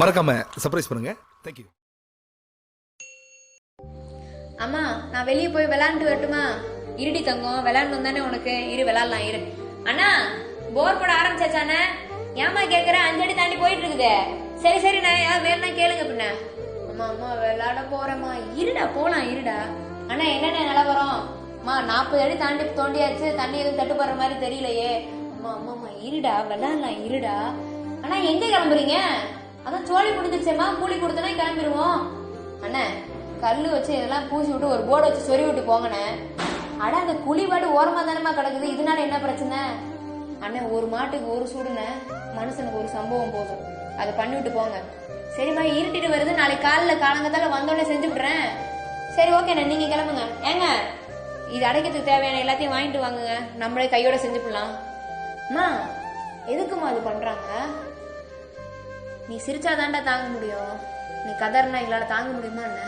மறக்காம சர்ப்ரைஸ் பண்ணுங்க. தேங்க்யூ அம்மா நான் வெளியே போய் விளையாண்டு வரட்டுமா? இருடி தங்கம் விளையாடணும் தானே உனக்கு? இரு விளையாடலாம் இரு. அண்ணா போர் போட ஆரம்பிச்சாச்சானே ஏமா கேக்குற? அஞ்சடி தாண்டி போயிட்டு இருக்குதே. சரி சரி நான் ஏதாவது வேணும்னா கேளுங்க பின்ன. அம்மா அம்மா விளையாட போறேம்மா. இருடா போலாம் இருடா. அண்ணா என்னென்ன நிலவரம்? அம்மா நாற்பது அடி தாண்டி தோண்டியாச்சு. தண்ணி எதுவும் தட்டுப்படுற மாதிரி தெரியலையே. அம்மா அம்மா அம்மா இருடா விளையாடலாம் இருடா. அண்ணா எங்க கிளம்புறீங்க? அதான் சோழி முடிஞ்சிருச்சேம்மா கூலி கொடுத்தனா கிளம்பிடுவோம் அண்ணே கல்லு வச்சு இதெல்லாம் பூசி விட்டு ஒரு போர்டு வச்சு சொறி விட்டு போங்கண்ணே. அட அந்த குழிபாடு ஓரமா தானமா கிடக்குது. இதனால என்ன பிரச்சனை? அண்ணே ஒரு மாட்டுக்கு ஒரு சூடுன மனுஷனுக்கு ஒரு சம்பவம் போதும். அதை பண்ணி விட்டு போங்க. சரிம்மா இருட்டிட்டு வருது. நாளைக்கு காலைல காலங்கத்தால வந்தோடனே செஞ்சு விடுறேன் சரி ஓகேண்ணே நீங்க கிளம்புங்க. ஏங்க இது அடைக்கிறதுக்கு தேவையான எல்லாத்தையும் வாங்கிட்டு வாங்குங்க. நம்மளே கையோட செஞ்சுக்கலாம் அம்மா எதுக்குமா அது பண்றாங்க? நீ சிரிச்சாதான்டா தாங்க முடியும். நீ கதறினா எங்களால் தாங்க முடியுமா என்ன?